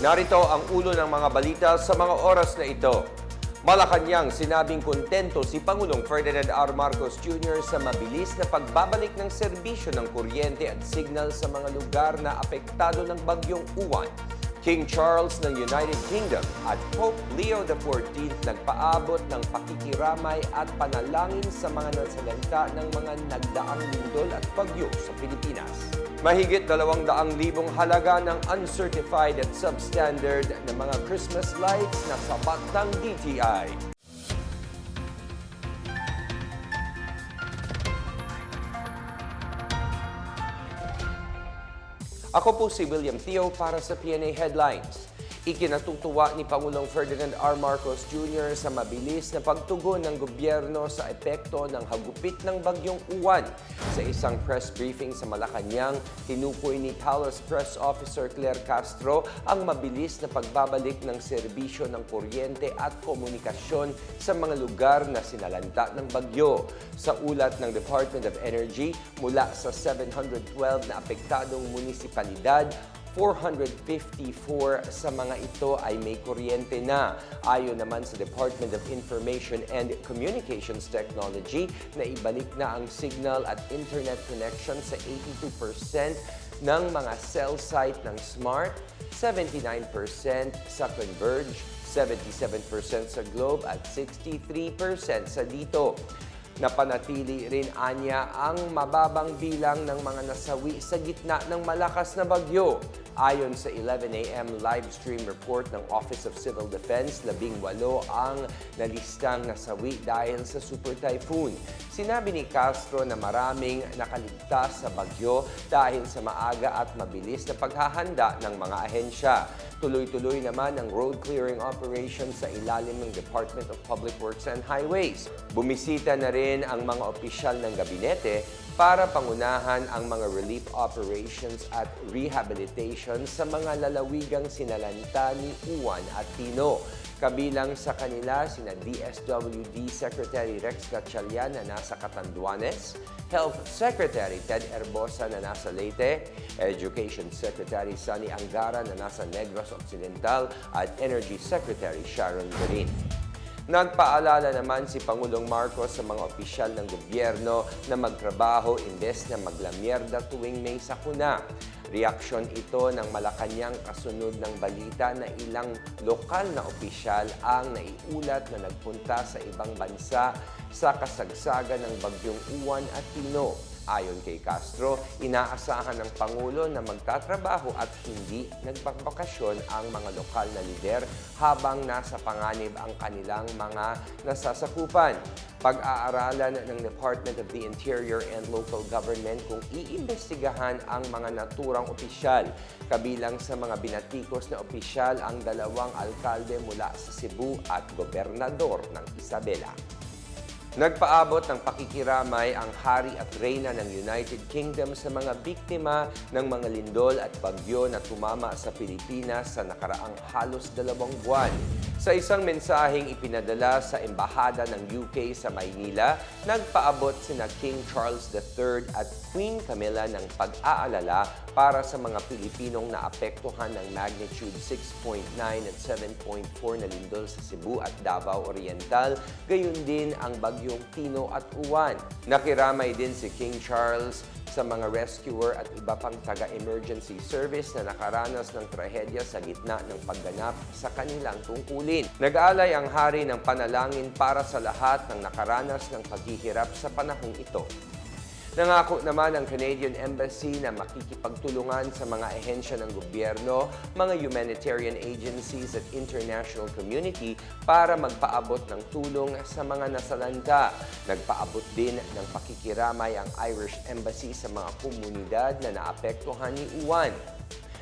Narito ang ulo ng mga balita sa mga oras na ito. Malacanang sinabing kontento si Pangulong Ferdinand R. Marcos Jr. sa mabilis na pagbabalik ng serbisyo ng kuryente at signal sa mga lugar na apektado ng bagyong uwan. King Charles ng United Kingdom at Pope Leo XIV nagpaabot ng pakikiramay at panalangin sa mga nasalanta ng mga nagdaang lindol at bagyo sa Pilipinas. Mahigit 200,000 halaga ng uncertified at substandard na mga Christmas lights na sapat ng DTI. Ako po si William Theo para sa PNA Headlines. Ikinatutuwa ni Pangulong Ferdinand R. Marcos Jr. sa mabilis na pagtugon ng gobyerno sa epekto ng hagupit ng bagyong uwan. Sa isang press briefing sa Malacanang, tinukoy ni Palace Press Officer Claire Castro ang mabilis na pagbabalik ng serbisyo ng kuryente at komunikasyon sa mga lugar na sinalanta ng bagyo. Sa ulat ng Department of Energy, mula sa 712 na apektadong munisipalidad, 454 sa mga ito ay may kuryente na. Ayon naman sa Department of Information and Communications Technology na ibalik na ang signal at internet connection sa 82% ng mga cell site ng Smart, 79% sa Converge, 77% sa Globe at 63% sa Dito. Napanatili rin anya ang mababang bilang ng mga nasawi sa gitna ng malakas na bagyo. Ayon sa 11 a.m. live stream report ng Office of Civil Defense, labing walo ang nalistang nasawi dahil sa super typhoon. Sinabi ni Castro na maraming nakaligtas sa bagyo dahil sa maaga at mabilis na paghahanda ng mga ahensya. Tuloy-tuloy naman ang road clearing operation sa ilalim ng Department of Public Works and Highways. Bumisita na rin ang mga opisyal ng gabinete para pangunahan ang mga relief operations at rehabilitation sa mga lalawigang sinalanta ni Uwan at Tino. Kabilang sa kanila sina DSWD Secretary Rex Gatchalian na nasa Catanduanes, Health Secretary Ted Erbosa na nasa Leyte, Education Secretary Sunny Angara na nasa Negros Occidental at Energy Secretary Sharon Garin. Nagpaalala naman si Pangulong Marcos sa mga opisyal ng gobyerno na magtrabaho imbes na maglamyerda tuwing may sakuna. Reaksyon ito ng Malacanang kasunod ng balita na ilang lokal na opisyal ang naiulat na nagpunta sa ibang bansa sa kasagsagan ng bagyong Uwan at Tino. Ayon kay Castro, inaasahan ng Pangulo na magtatrabaho at hindi nagbakbakasyon ang mga lokal na lider habang nasa panganib ang kanilang mga nasasakupan. Pag-aaralan ng Department of the Interior and Local Government kung iimbestigahan ang mga naturang opisyal. Kabilang sa mga binatikos na opisyal ang dalawang alkalde mula sa Cebu at gobernador ng Isabela. Nagpaabot ng pakikiramay ang hari at reyna ng United Kingdom sa mga biktima ng mga lindol at bagyo na tumama sa Pilipinas sa nakaraang halos dalawang buwan. Sa isang mensaheng ipinadala sa Embahada ng UK sa Maynila, nagpaabot sina King Charles III at Queen Camilla ng pag-aalala para sa mga Pilipinong naapektuhan ng magnitude 6.9 at 7.4 na lindol sa Cebu at Davao Oriental, gayon din ang bagyong Tino at Uwan. Nakiramay din si King Charles sa mga rescuer at iba pang taga-emergency service na nakaranas ng trahedya sa gitna ng pagganap sa kanilang tungkulin. Nag-alay ang hari ng panalangin para sa lahat ng nakaranas ng paghihirap sa panahong ito. Nangako naman ang Canadian Embassy na makikipagtulungan sa mga ehensya ng gobyerno, mga humanitarian agencies at international community para magpaabot ng tulong sa mga nasalanta. Nagpaabot din ng pakikiramay ang Irish Embassy sa mga komunidad na naapektuhan ni Uwan.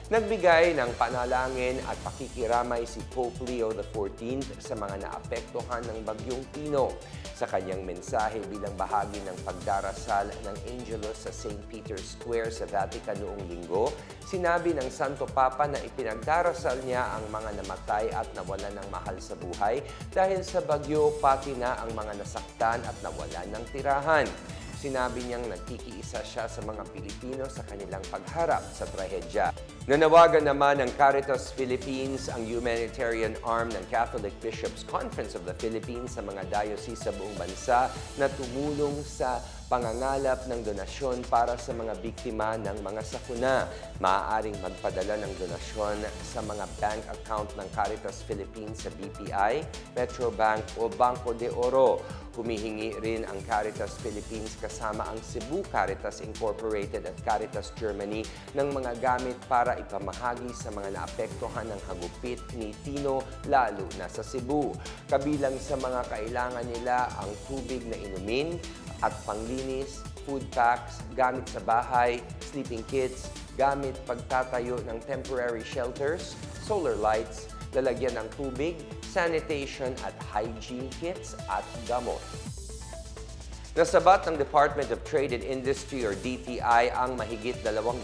Nagbigay ng panalangin at pakikiramay si Pope Leo XIV sa mga naapektuhan ng Bagyong Tino. Sa kanyang mensahe bilang bahagi ng pagdarasal ng Angelus sa St. Peter's Square sa Vatican noong linggo, sinabi ng Santo Papa na ipinagdarasal niya ang mga namatay at nawalan ng mahal sa buhay dahil sa bagyo pati na ang mga nasaktan at nawalan ng tirahan. Sinabi niyang nagkikiisa siya sa mga Pilipino sa kanilang pagharap sa trahedya. Nanawagan naman ng Caritas Philippines ang humanitarian arm ng Catholic Bishops Conference of the Philippines sa mga diocese sa buong bansa na tumulong sa pangangalap ng donasyon para sa mga biktima ng mga sakuna. Maaaring magpadala ng donasyon sa mga bank account ng Caritas Philippines sa BPI, Metrobank o Banco de Oro. Humihingi rin ang Caritas Philippines kasama ang Cebu Caritas Incorporated at Caritas Germany ng mga gamit para ipamahagi sa mga naapektuhan ng hagupit ni Tino lalo na sa Cebu. Kabilang sa mga kailangan nila ang tubig na inumin at panglinis, food packs, gamit sa bahay, sleeping kits, gamit pagtatayo ng temporary shelters, solar lights, lalagyan ng tubig, sanitation at hygiene kits at gamot. Nasabat ng Department of Trade and Industry or DTI ang mahigit 200,000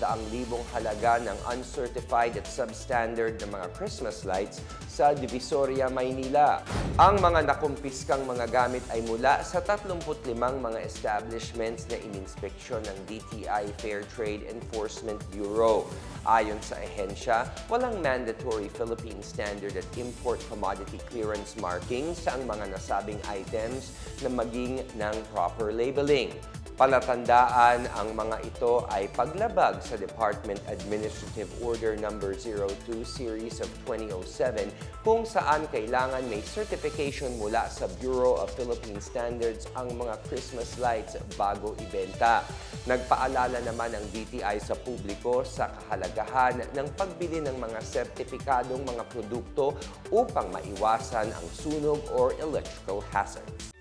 halaga ng uncertified at substandard na mga Christmas lights sa Divisoria, Maynila. Ang mga nakumpiskang mga gamit ay mula sa 35 mga establishments na ininspeksyon ng DTI Fair Trade Enforcement Bureau. Ayon sa ehensya, walang mandatory Philippine Standard at Import Commodity Clearance markings sa ang mga nasabing items na maging ng proper labeling. Palatandaan ang mga ito ay paglabag sa Department Administrative Order No. 02 Series of 2007 kung saan kailangan may certification mula sa Bureau of Philippine Standards ang mga Christmas lights bago ibenta. Nagpaalala naman ang DTI sa publiko sa kahalagahan ng pagbili ng mga sertipikadong mga produkto upang maiwasan ang sunog or electrical hazards.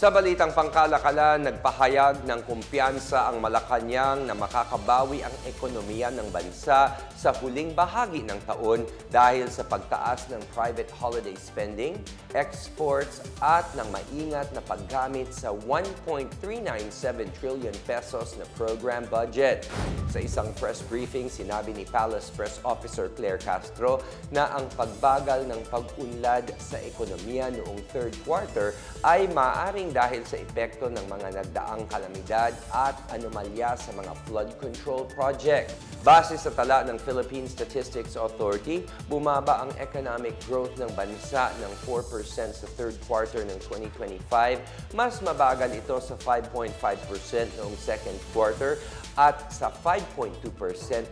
Sa balitang pangkalakalan, nagpahayag ng kumpiyansa ang Malacanang na makakabawi ang ekonomiya ng bansa sa huling bahagi ng taon dahil sa pagtaas ng private holiday spending, exports at ng maingat na paggamit sa 1.397 trillion pesos na program budget. Sa isang press briefing, sinabi ni Palace Press Officer Claire Castro na ang pagbagal ng pag-unlad sa ekonomiya noong third quarter ay maaaring dahil sa epekto ng mga nagdaang kalamidad at anomalya sa mga flood control project. Base sa tala ng Philippine Statistics Authority, bumaba ang economic growth ng bansa ng 4% sa third quarter ng 2025. Mas mabagal ito sa 5.5% noong second quarter at sa 5.2%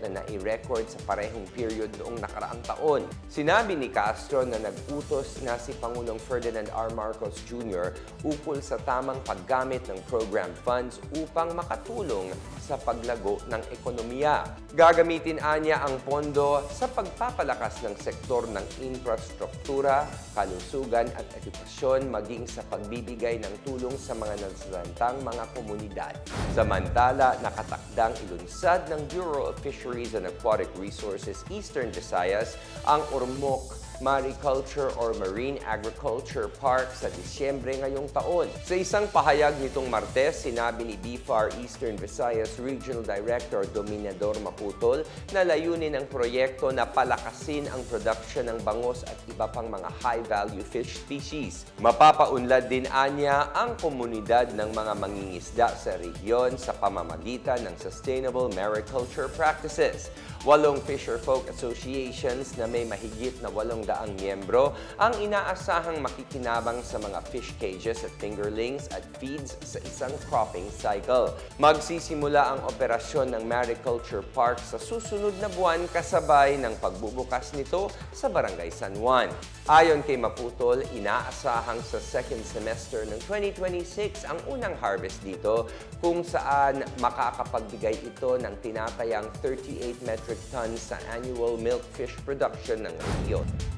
na nai-record sa parehong period noong nakaraang taon. Sinabi ni Castro na nag-utos na si Pangulong Ferdinand R. Marcos Jr. ukol sa tamang paggamit ng program funds upang makatulong sa paglago ng ekonomiya. Gagamitin anya ang pondo sa pagpapalakas ng sektor ng infrastruktura, kalusugan at edukasyon maging sa pagbibigay ng tulong sa mga nasalantang mga komunidad. Samantala, nakatakdang ilunsad ng Bureau of Fisheries and Aquatic Resources Eastern Visayas ang Ormoc Mariculture or Marine Agriculture Park sa Disyembre ngayong taon. Sa isang pahayag nitong Martes, sinabi ni BFAR Eastern Visayas Regional Director Dominador Maputol na layunin ng proyekto na palakasin ang production ng bangos at iba pang mga high-value fish species. Mapapaunlad din anya ang komunidad ng mga mangingisda sa rehiyon sa pamamagitan ng sustainable mariculture practices. Walong Fisher Folk Associations na may mahigit na walong daang miyembro ang inaasahang makikinabang sa mga fish cages at fingerlings at feeds sa isang cropping cycle. Magsisimula ang operasyon ng Mariculture Park sa susunod na buwan kasabay ng pagbubukas nito sa Barangay San Juan. Ayon kay Maputol, inaasahang sa second semester ng 2026 ang unang harvest dito kung saan makakapagbigay ito ng tinatayang 38 metric tons sa annual milk fish production ng rehiyon.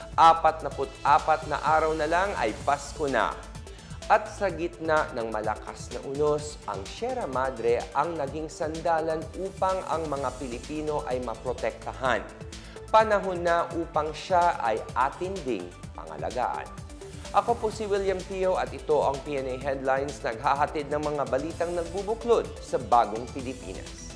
Apat na araw na lang ay Pasko na. At sa gitna ng malakas na unos, ang Sierra Madre ang naging sandalan upang ang mga Pilipino ay maprotektahan. Panahon na upang siya ay atin ding pangalagaan. Ako po si William Teo at ito ang PNA Headlines naghahatid ng mga balitang nagbubuklod sa bagong Pilipinas.